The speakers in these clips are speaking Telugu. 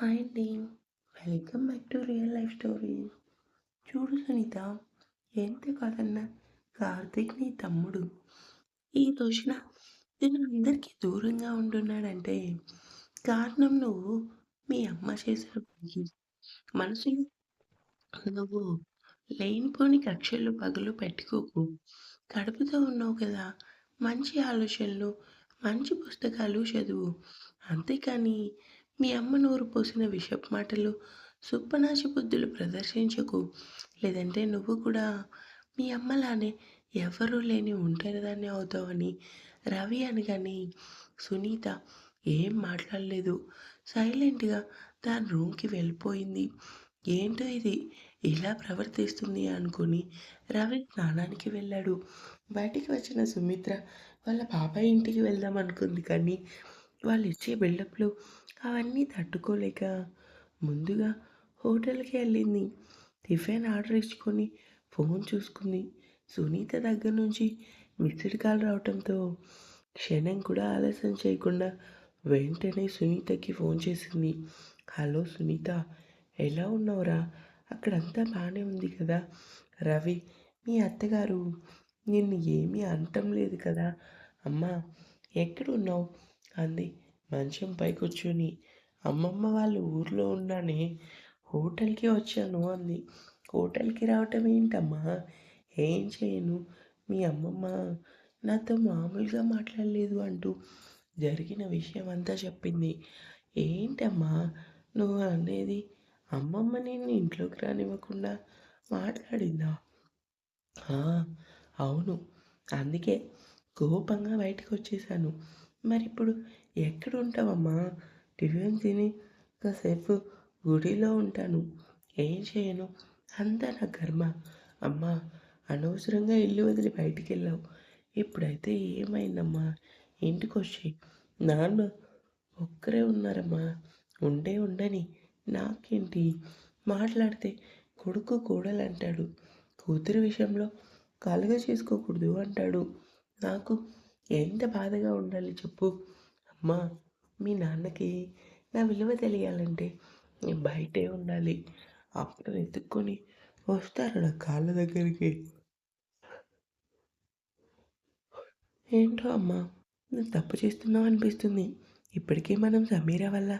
హాయ్ అండి. Welcome back to real life stories. చూడు సునీత, ఎంత కాదన్నా కార్తీక్ నీ తమ్ముడు. ఈ రోజున నేను అందరికీ దూరంగా ఉంటున్నాడంటే కారణం నువ్వు మీ అమ్మ చేసిన పనికి. మనసు నువ్వు లేనిపోని కక్షలు, పగులు పెట్టుకోకు. కడుపుతో ఉన్నావు కదా! మంచి ఆలోచనలు, మంచి పుస్తకాలు చదువు. అంతేకాని మీ అమ్మ నోరు పోసిన విషపు మాటలు, సుప్పనాశ బుద్ధులు ప్రదర్శించకు. లేదంటే నువ్వు కూడా మీ అమ్మలానే ఎవరూ లేని ఒంటరిదాన్ని అవుతావని రవి అనగానే సునీత ఏం మాట్లాడలేదు. సైలెంట్‌గా తన రూమ్‌కి వెళ్ళిపోయింది. ఏంటో ఇది ఇలా ప్రవర్తిస్తుంది అనుకుని రవి స్నానానికి వెళ్ళాడు. బయటికి వచ్చిన సుమిత్ర వాళ్ళ పాప ఇంటికి వెళ్దాం అనుకుంది కానీ వాళ్ళు ఇచ్చే బిల్డప్‌లు అవన్నీ తట్టుకోలేక ముందుగా హోటల్‌కి వెళ్ళింది. టిఫిన్ ఆర్డర్ ఇచ్చుకొని ఫోన్ చూసుకుంది. సునీత దగ్గర నుంచి మిస్డ్ కాల్ రావటంతో క్షణం కూడా ఆలస్యం చేయకుండా వెంటనే సునీతకి ఫోన్ చేసింది. హలో సునీత ఎలా ఉన్నావురా? అక్కడంతా బాగానే ఉంది కదా? రవి మీ అత్తగారు నిన్ను ఏమీ అనటం లేదు కదా? అమ్మా ఎక్కడున్నావు? అంది మంచంపై కూర్చొని. అమ్మమ్మ వాళ్ళ ఊర్లో ఉన్నానే. హోటల్‌కి వచ్చాను అంది. హోటల్‌కి రావటం ఏంటమ్మా? ఏం చేయను. మీ అమ్మమ్మ నాతో మామూలుగా మాట్లాడలేదు అంటూ జరిగిన విషయం అంతా చెప్పింది. ఏంటమ్మా నువ్వు అనేది? అమ్మమ్మ నేను ఇంట్లోకి రానివ్వకుండా మాట్లాడిందా? అవును. అందుకే కోపంగా బయటకొచ్చేసాను మరి ఇప్పుడు ఎక్కడ ఉంటావమ్మా టిఫిన్ తిని కాసేపు గుడిలో ఉంటాను. ఏం చేయను. అంతా నా కర్మ. అమ్మా అనవసరంగా ఇల్లు వదిలి బయటికి వెళ్ళావు ఇప్పుడైతే ఏమైందమ్మా? ఇంటికొచ్చేయి. నాన్న ఒక్కరే ఉన్నారమ్మా. ఉండే ఉండని. నాకేంటి? మాట్లాడితే కొడుకు కోడలంటాడు. కూతురి విషయంలో కలుగ చేసుకోకూడదు అంటాడు. నాకు ఎంత బాధగా ఉండాలి చెప్పు. అమ్మా మీ నాన్నకి నా విలువ తెలియాలంటే నేను బయటే ఉండాలి. అప్పుడు వెతుక్కొని వస్తారు నా కాళ్ళ దగ్గరికి. ఏంటో అమ్మా నువ్వు తప్పు చేస్తున్నావు అనిపిస్తుంది. ఇప్పటికే మనం సమీర వల్ల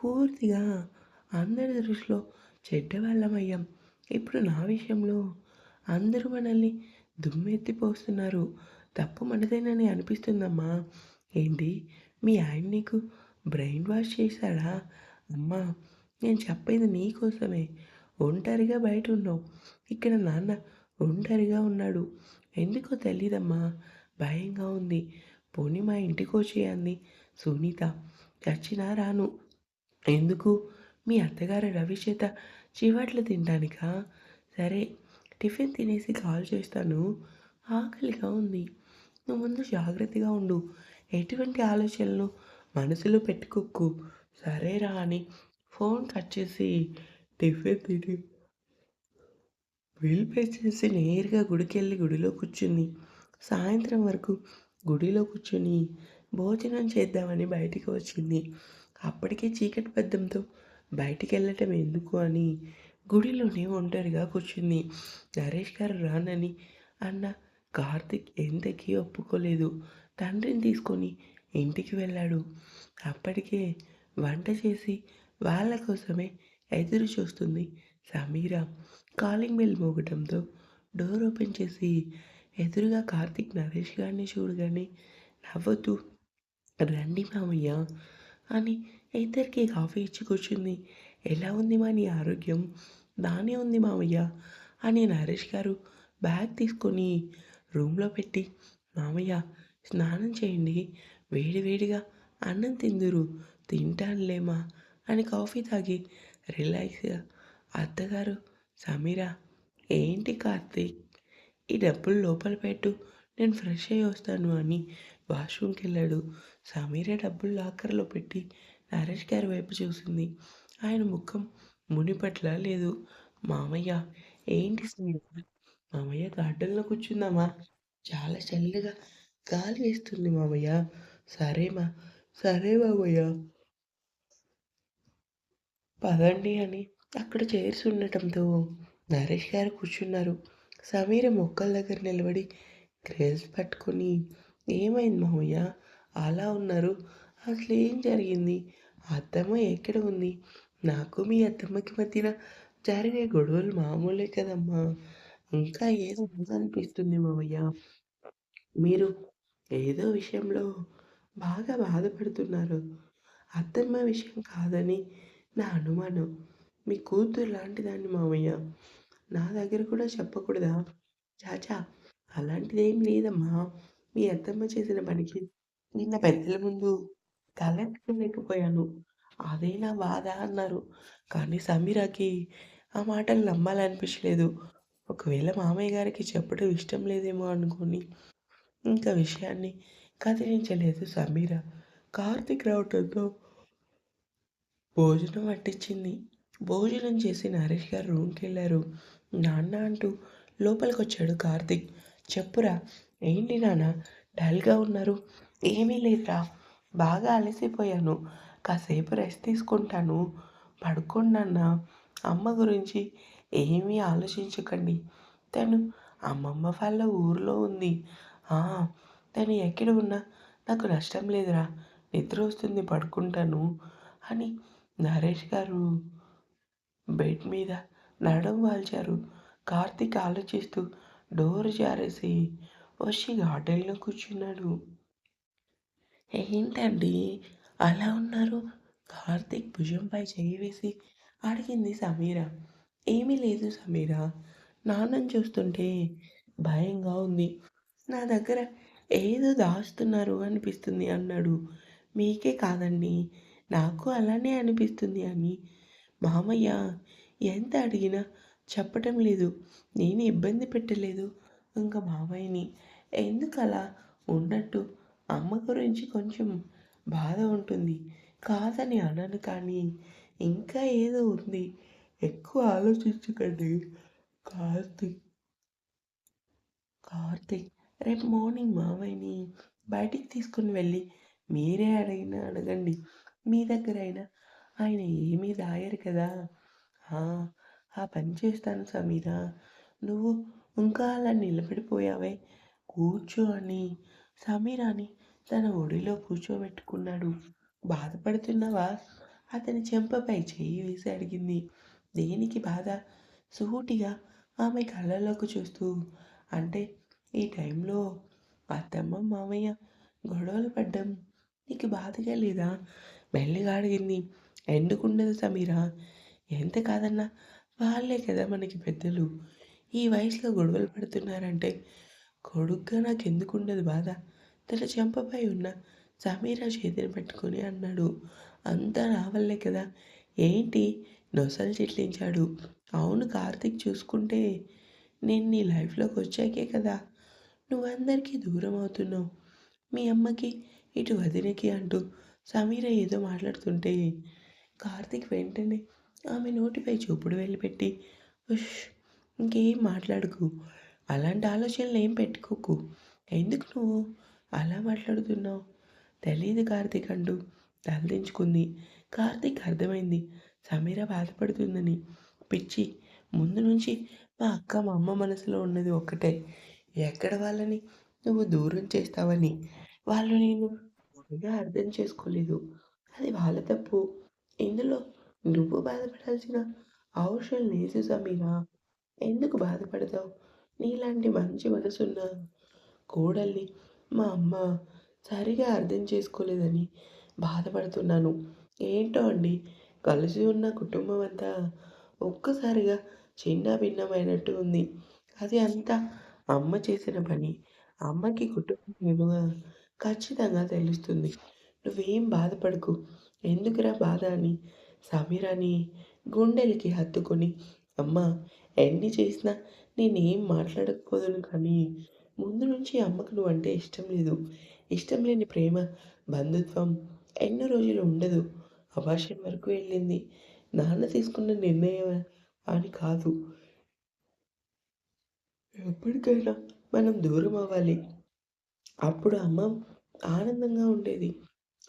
పూర్తిగా అందరి దృష్టిలో చెడ్డవాళ్ళమయ్యాం. ఇప్పుడు నా విషయంలో అందరూ మనల్ని దుమ్మెత్తిపోస్తున్నారు. తప్పు మనదేనని అనిపిస్తుందమ్మా. ఏంటి మీ ఆయన నీకు బ్రెయిన్ వాష్ చేశాడా? అమ్మా నేను చెప్పేది నీకోసమే. ఒంటరిగా బయట ఉన్నావు. ఇక్కడ నాన్న ఒంటరిగా ఉన్నాడు. ఎందుకో తెలీదమ్మా. భయంగా ఉంది. పోనీ మా ఇంటికి అంది సునీత. చచ్చినా రాను. ఎందుకు? మీ అత్తగారు రవి చేత చివాట్లు తినడానికా? సరే టిఫిన్ తినేసి కాల్ చేస్తాను. ఆకలిగా ఉంది. నువ్వు ముందు జాగ్రత్తగా ఉండు. ఎటువంటి ఆలోచనలు మనసులో పెట్టుకోకు. సరేరా అని ఫోన్ కట్ చేసి టిఫిన్ తిని బిల్ పే చేసి నేరుగా గుడికెళ్ళి గుడిలో కూర్చుంది. సాయంత్రం వరకు గుడిలో కూర్చొని భోజనం చేద్దామని బయటికి వచ్చింది. అప్పటికే చీకటి పడ్డంతో బయటికెళ్ళటం ఎందుకు అని గుడిలోనే ఒంటరిగా కూర్చుంది. నరేష్ గారు రానని అన్న కార్తిక్ ఎంతకీ ఒప్పుకోలేదు. తండ్రిని తీసుకొని ఇంటికి వెళ్ళాడు. అప్పటికే వంట చేసి వాళ్ళ కోసమే ఎదురు చూస్తుంది సమీర. కాలింగ్ బెల్ మోగటంతో డోర్ ఓపెన్ చేసి ఎదురుగా కార్తీక్ నరేష్ గారిని చూడగానే నవ్వుతూ రండి మామయ్య అని ఇద్దరికి కాఫీ ఇచ్చి కూర్చుంది. ఎలా ఉంది మా నీ ఆరోగ్యం? దానే ఉంది మామయ్య అని నరేష్ గారు బ్యాగ్ తీసుకొని రూమ్లో పెట్టి మామయ్య స్నానం చేయండి. వేడి వేడిగా అన్నం తిందురు. తింటానులేమా? అని కాఫీ తాగి రిలాక్స్గా అత్తగారు సమీర ఏంటి కార్తీక్? ఈ డబ్బులు లోపల పెట్టు. నేను ఫ్రెష్ అయ్యి వస్తాను అని వాష్రూమ్కి వెళ్ళాడు సమీర డబ్బులు లాకర్లో పెట్టి నరేష్ గారి వైపు చూసింది. ఆయన ముఖం మునిపట్ల లేదు. మామయ్య ఏంటి సమీర మామయ్య గార్డెన్లో కూర్చుందామా? చాలా చల్లగా గాలి వేస్తుంది మామయ్య. సరేమా సరే మామయ్య. పదండి అని అక్కడ చైర్స్ ఉండటంతో నరేష్ గారు కూర్చున్నారు. సమీర మొక్కల దగ్గర నిలబడి గ్రేస్ పట్టుకొని ఏమైంది మామయ్య? అలా ఉన్నారు. అసలు ఏం జరిగింది? అత్తమ్మ ఎక్కడ ఉంది? నాకు మీ అత్తమ్మకి మధ్యన జరిగే గొడవలు మామూలే కదమ్మా. ఇంకా ఏదో అనిపిస్తుంది మామయ్య. మీరు ఏదో విషయంలో బాగా బాధపడుతున్నారు. అత్తమ్మ విషయం కాదని నా అనుమానం. మీ కూతురు లాంటిదాన్ని మామయ్య నా దగ్గర కూడా చెప్పకూడదా? చాచా అలాంటిదేం లేదమ్మా. మీ అత్తమ్మ చేసిన పనికి నిన్న పెద్దల ముందు తలెత్తుకోలేకపోయాను అదే నా బాధ అన్నారు. కానీ సమీరాకి ఆ మాటలు నమ్మాలనిపించలేదు. ఒకవేళ మామయ్య గారికి చెప్పడం ఇష్టం లేదేమో అనుకొని ఇంకా విషయాన్ని కదిలించలేదు సమీర. కార్తిక్ రావటంతో భోజనం పట్టించింది భోజనం చేసి నరేష్ గారు రూమ్కి వెళ్ళారు నాన్న అంటూ లోపలికి వచ్చాడు కార్తిక్. చెప్పురా ఏంటి నాన్న? డల్గా ఉన్నారు. ఏమీ లేదురా. బాగా అలసిపోయాను. కాసేపు రెస్ట్ తీసుకుంటాను. పడుకోండి అన్న అమ్మ గురించి ఏమీ ఆలోచించకండి. తను అమ్మమ్మ వాళ్ళ ఊర్లో ఉంది. తను ఎక్కడ ఉన్నా నాకు నష్టం లేదురా నిద్ర వస్తుంది పడుకుంటాను అని నరేష్ గారు బెడ్ మీద నడుం వాల్చారు. కార్తీక్ ఆలోచిస్తూ డోర్ జారేసి వచ్చి గార్డెన్లో కూర్చున్నాడు. ఏంటండి? అలా ఉన్నారు? కార్తీక్ భుజంపై చేయి వేసి అడిగింది సమీర. ఏమీ లేదు సమీర నాన్నని చూస్తుంటే భయంగా ఉంది. నా దగ్గర ఏదో దాస్తున్నారు అనిపిస్తుంది అన్నాడు. మీకే కాదండి నాకు అలానే అనిపిస్తుంది అని. మామయ్య ఎంత అడిగినా చెప్పటం లేదు నేను ఇబ్బంది పెట్టలేదు. ఇంకా మామయ్యని ఎందుకు అలా ఉన్నట్టు అమ్మ గురించి కొంచెం బాధ ఉంటుంది. కాదని అనను కానీ ఇంకా ఏదో ఉంది. ఎక్కువ ఆలోచించకండి కార్తీక్. కార్తీక్. రేపు మార్నింగ్ మావయ్యని బయటికి తీసుకుని వెళ్ళి మీరే అడిగినా అడగండి. మీ దగ్గర అయినా. ఆయన ఏమీ దాయరు కదా. ఆ పని చేస్తాను సమీరా. నువ్వు ఇంకా అలా నిలబడిపోయావే. కూర్చో అని. సమీరాని తన ఒడిలో కూర్చోబెట్టుకున్నాడు. బాధపడుతున్నావా? అతని చెంపపై చేయి వేసి అడిగింది. దేనికి బాధ? సూటిగా ఆమె కళ్ళలోకి చూస్తూ అంటే ఈ టైంలో అత్తమ్మ మామయ్య గొడవలు పడ్డం నీకు బాధగా లేదా? మెల్లిగా అడిగింది ఎందుకుండదు సమీరా? ఎంత కాదన్నా వాళ్ళే కదా మనకి పెద్దలు. ఈ వయసులో గొడవలు పడుతున్నారంటే కొడుగ్గా నాకు ఎందుకు ఉండదు బాధ? తన చెంపపై ఉన్న సమీరా చేతిని పెట్టుకొని అన్నాడు. అంతా రావల్లే కదా. ఏంటి? నొసలు చిట్లించాడు. అవును కార్తీక్ చూసుకుంటే నేను నీ లైఫ్లోకి వచ్చాకే కదా. నువ్వందరికీ దూరం అవుతున్నావు. మీ అమ్మకి ఇటు వదినకి అంటూ సమీర ఏదో మాట్లాడుతుంటే కార్తీక్ వెంటనే ఆమె నోటిపై చూపుడు వెళ్ళిపెట్టి ఉష్ ఇంకేం మాట్లాడుకు? అలాంటి ఆలోచనలు ఏం పెట్టుకోకు. ఎందుకు నువ్వు అలా మాట్లాడుతున్నావు? తెలియదు కార్తిక్ అంటూ తలదించుకుంది కార్తీక్ అర్థమైంది. సమీర బాధపడుతుందని. పిచ్చి ముందు నుంచి మా అక్క మా అమ్మ మనసులో ఉన్నది ఒక్కటే. ఎక్కడ వాళ్ళని నువ్వు దూరం చేస్తావని? వాళ్ళు నేను బాగా అర్థం చేసుకోలేదు. అది వాళ్ళ తప్పు. ఇందులో నువ్వు బాధపడాల్సిన అవసరం లేదు సమీరా. ఎందుకు బాధపడతావు? నీలాంటి మంచి మనసున్న కోడల్ని మా అమ్మ సరిగా అర్థం చేసుకోలేదని బాధపడుతున్నాను. ఏంటో అండి? కలిసి ఉన్న కుటుంబం అంతా ఒక్కసారిగా చిన్న భిన్నమైనట్టు ఉంది. అది అంతా అమ్మ చేసిన పని అమ్మకి కుటుంబం విలువ ఖచ్చితంగా తెలుస్తుంది. నువ్వేం బాధపడకు. ఎందుకురా బాధ అని సమీరాని గుండెలకి హత్తుకొని అమ్మ ఎన్ని చేసినా నేనేం మాట్లాడకపోదును కానీ ముందు నుంచి అమ్మకు నువ్వంటే ఇష్టం లేదు. ఇష్టం లేని ప్రేమ బంధుత్వం ఎన్నో రోజులు ఉండదు. అభాషణ వరకు వెళ్ళింది. నాన్న తీసుకున్న నిర్ణయం అని కాదు. ఎప్పటికైనా మనం దూరం అవ్వాలి. అప్పుడు అమ్మ ఆనందంగా ఉండేది.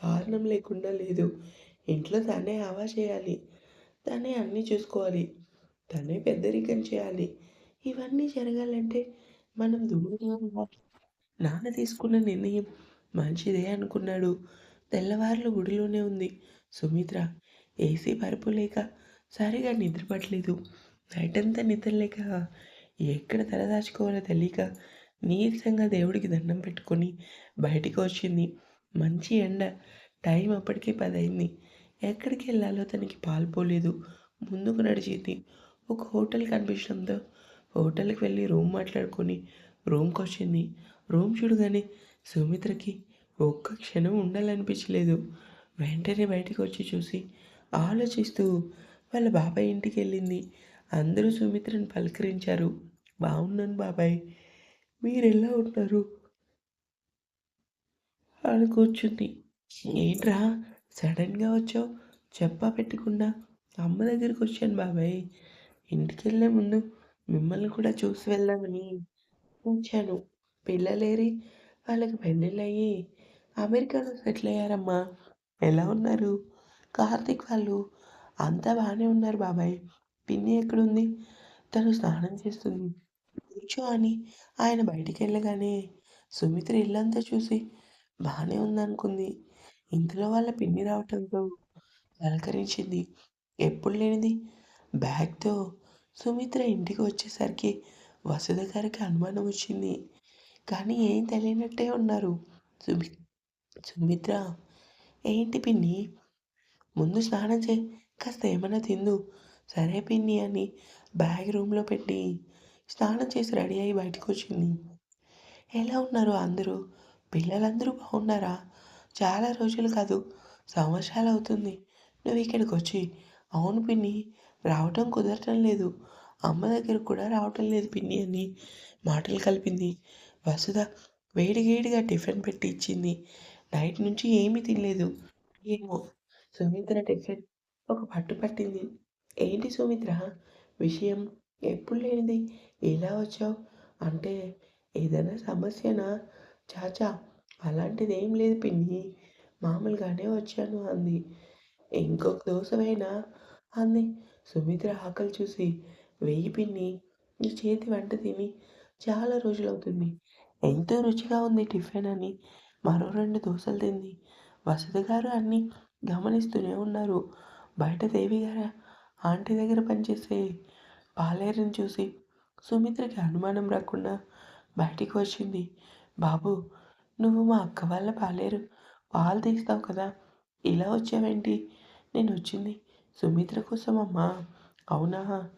కారణం లేకుండా లేదు. ఇంట్లో తనే హవా చేయాలి. తనే అన్నీ చూసుకోవాలి. తనే పెద్దరికం చేయాలి. ఇవన్నీ జరగాలంటే మనం దూరంగా నాన్న తీసుకున్న నిర్ణయం మంచిదే అనుకున్నాడు. తెల్లవార్లు గుడిలోనే ఉంది. సుమిత్ర ఏసీ పరుపు లేక సరిగా నిద్రపట్టలేదు. అంతా నిద్ర లేక ఎక్కడ తలదాచుకోవాలో తెలియక నీరసంగా దేవుడికి దండం పెట్టుకొని బయటికి వచ్చింది. మంచి ఎండ. టైం అప్పటికే పదైంది. ఎక్కడికి వెళ్ళాలో తనకి పాల్పోలేదు ముందుకు నడిచింది. ఒక హోటల్ కనిపించడంతో హోటల్కి వెళ్ళి రూమ్ మాట్లాడుకొని రూమ్కి వచ్చింది. రూమ్ చూడగానే సుమిత్రకి ఒక్క క్షణం ఉండాలనిపించలేదు. వెంటనే బయటికి వచ్చి చూసి ఆలోచిస్తూ వాళ్ళ బాబాయ్ ఇంటికి వెళ్ళింది. అందరూ సుమిత్రని పలకరించారు. బాగున్నాను బాబాయ్. మీరు ఎలా ఉన్నారు? అని కూర్చుంది. ఏంట్రా సడన్గా వచ్చావు? చెప్పా పెట్టకుండా. అమ్మ దగ్గరికి వచ్చాను బాబాయ్. ఇంటికి వెళ్ళే ముందు మిమ్మల్ని కూడా చూసి వెళ్దామని వచ్చాను పిల్లలేరి వాళ్ళకి పెళ్ళిళ్ళు అయ్యి అమెరికాలో సెటిల్ అయ్యారమ్మా. ఎలా ఉన్నారు? కార్తీక్ వాళ్ళు అంతా బాగానే ఉన్నారు బాబాయ్. పిన్ని ఎక్కడుంది? తను స్నానం చేస్తుంది. కూర్చో అని ఆయన బయటికి వెళ్ళగానే సుమిత్ర ఇల్లంతా చూసి బాగానే ఉందనుకుంది. ఇంతలో వాళ్ళ పిన్ని రావటంతో పలకరించింది. ఎప్పుడు లేనిది. బ్యాగ్తో సుమిత్ర ఇంటికి వచ్చేసరికి వసుధ గారికి అనుమానం వచ్చింది. కానీ ఏం తెలియనట్టే ఉన్నారు సుమి సుమిత్ర. ఏంటి పిన్ని? ముందు స్నానం చేయి. కాస్త ఏమైనా తిందు. సరే పిన్ని అని బ్యాగ్ రూమ్లో పెట్టి స్నానం చేసి రెడీ అయ్యి బయటకు వచ్చింది ఎలా ఉన్నారు అందరూ? పిల్లలందరూ బాగున్నారా చాలా రోజులు కాదు సంవత్సరాలు అవుతుంది నువ్వు ఇక్కడికి వచ్చి అవును పిన్ని రావటం కుదరటం లేదు. అమ్మ దగ్గర కూడా రావటం లేదు పిన్ని అని మాటలు కలిపింది. వసుధ వేడిగేడిగా టిఫిన్ పెట్టి ఇచ్చింది. నైట్ నుంచి ఏమీ తినలేదు. ఏమో సుమిత్ర టిఫిన్ ఒక పట్టు పట్టింది. ఏంటి సుమిత్ర? విషయం ఎప్పుడు లేనిది? ఎలా వచ్చావు? అంటే ఏదైనా సమస్యనా? చాచా అలాంటిది ఏం లేదు పిన్ని. మామూలుగానే వచ్చాను అంది. ఇంకొక దోశమైనా అంది. సుమిత్ర ఆకలి చూసి వెయ్యి పిన్ని నీ చేతి వంట తిని చాలా రోజులవుతుంది. ఎంతో రుచిగా ఉంది టిఫిన్ అని మరో రెండు దోశలు తింది. వసత గారు అన్నీ గమనిస్తూనే ఉన్నారు. బయట దేవి గారు? ఆంటీ దగ్గర పనిచేసే పాలేరుని చూసి సుమిత్రకి అనుమానం రాకుండా బయటికి వచ్చింది. బాబు నువ్వు మా అక్క వాళ్ళ పాలేరు పాలు తీస్తావు కదా. ఇలా వచ్చావేంటి? నేను వచ్చింది సుమిత్ర కోసం అమ్మా. అవునా?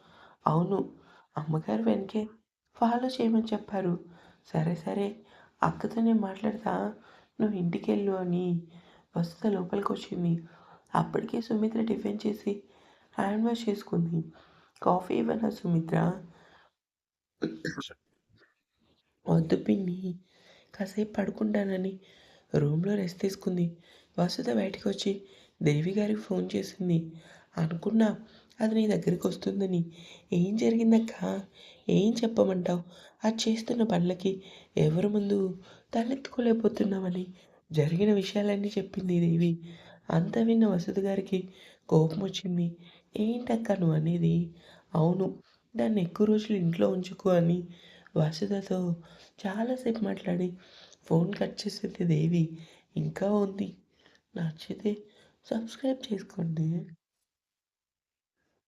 అవును. అమ్మగారు వెనకే ఫాలో చేయమని చెప్పారు. సరే సరే. అక్కతో నేను మాట్లాడతా. నువ్వు ఇంటికి వెళ్ళు అని వస్తే లోపలికి వచ్చింది. అప్పటికే సుమిత్ర టిఫిన్ చేసి హ్యాండ్ వాష్ చేసుకుంది. కాఫీ ఇవ్వనా సుమిత్ర వద్దు పిన్ని. కాసేపు పడుకుంటానని రూమ్లో రెస్ట్ తీసుకుంది. వసుధ బయటకు వచ్చి దేవి గారికి ఫోన్ చేసింది. అనుకున్నా అది నీ దగ్గరికి వస్తుందని. ఏం జరిగిందక్క? ఏం చెప్పమంటావు? అది చేస్తున్న పనులకి ఎవరి ముందు తలెత్తుకోలేకపోతున్నామని జరిగిన విషయాలన్నీ చెప్పింది దేవి. అంత విన్న వసుధ గారికి కోపం వచ్చింది ఏంటక్క నువ్వు అనేది? అవును. దాన్ని ఎక్కువ రోజులు ఇంట్లో ఉంచుకో అని వసుధతో చాలాసేపు మాట్లాడి ఫోన్ కట్ చేసేది దేవి. ఇంకా ఉంది. నచ్చితే సబ్స్క్రైబ్ చేసుకోండి.